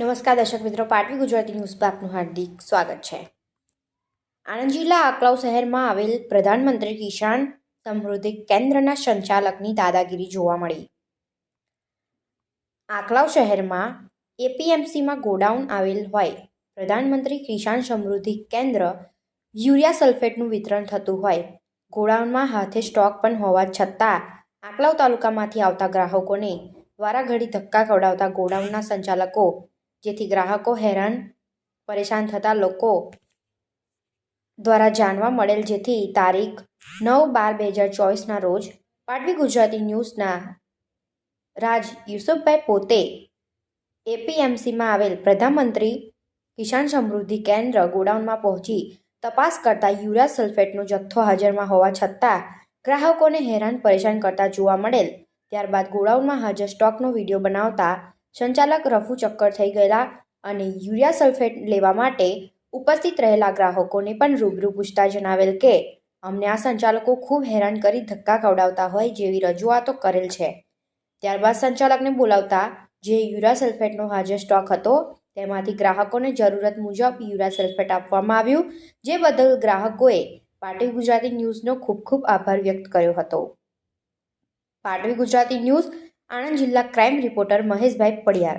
નમસ્કાર દર્શક મિત્રો પાટવી ગુજરાતી ન્યૂઝમાં આપનું હાર્દિક સ્વાગત છે. આણંદ જિલ્લા આકલાવ શહેરમાં આવેલ પ્રધાનમંત્રી કિસાન સમૃદ્ધિ કેન્દ્રના સંચાલકની દાદાગીરી જોવા મળી. આકલાવ શહેરમાં એપીએમસીમાં ગોડાઉન આવેલ હોય, પ્રધાનમંત્રી કિસાન સમૃદ્ધિ કેન્દ્ર યુરિયા સલ્ફેટનું વિતરણ થતું હોય, ગોડાઉનમાં હાથે સ્ટોક પણ હોવા છતાં આકલાવ તાલુકામાંથી આવતા ગ્રાહકોને વારાઘડી ધક્કા ખવડાવતા ગોડાઉનના સંચાલકો જેથી ગ્રાહકો હેરાન, પરેશાન થતા લોકો દ્વારા જાણવા મળેલ જેથી તારીખ નવ બાર બે હજાર ચોવીસના રોજ પાટવી ગુજરાતી ન્યૂઝના રાજ યુસુફભાઈ પોતે એપીએમસીમાં આવેલ પ્રધાનમંત્રી કિસાન સમૃદ્ધિ કેન્દ્ર ગોડાઉનમાં પહોંચી તપાસ કરતા યુરિયા સલ્ફેટનો જથ્થો હાજરમાં હોવા છતાં ગ્રાહકોને હેરાન, પરેશાન કરતા જોવા મળેલ. ત્યારબાદ ગોડાઉનમાં હાજર સ્ટોકનો વીડિયો બનાવતા સંચાલક રફુ ચક્કર થઈ ગયેલા અને યુરિયા સલ્ફેટ લેવા માટે ઉપસ્થિત રહેલા ગ્રાહકોને પણ રૂબરૂ પૂછતા જણાવેલ કે, અમને આ સંચાલકો ખૂબ હેરાન કરી ધક્કા ખવડાવતા હોય જેવી રજૂઆતો કરેલ છે. ત્યારબાદ સંચાલકને બોલાવતા જે યુરિયા સલ્ફેટનો હાજર સ્ટોક હતો, તેમાંથી ગ્રાહકોને જરૂરત મુજબ યુરિયા સલ્ફેટ આપવામાં આવ્યું, જે બદલ ગ્રાહકોએ પાટવી ગુજરાતી ન્યૂઝનો ખૂબ ખૂબ આભાર વ્યક્ત કર્યો હતો. પાટવી ગુજરાતી ન્યૂઝ આણંદ જિલ્લા ક્રાઇમ રિપોર્ટર મહેશભાઈ પડિયાર.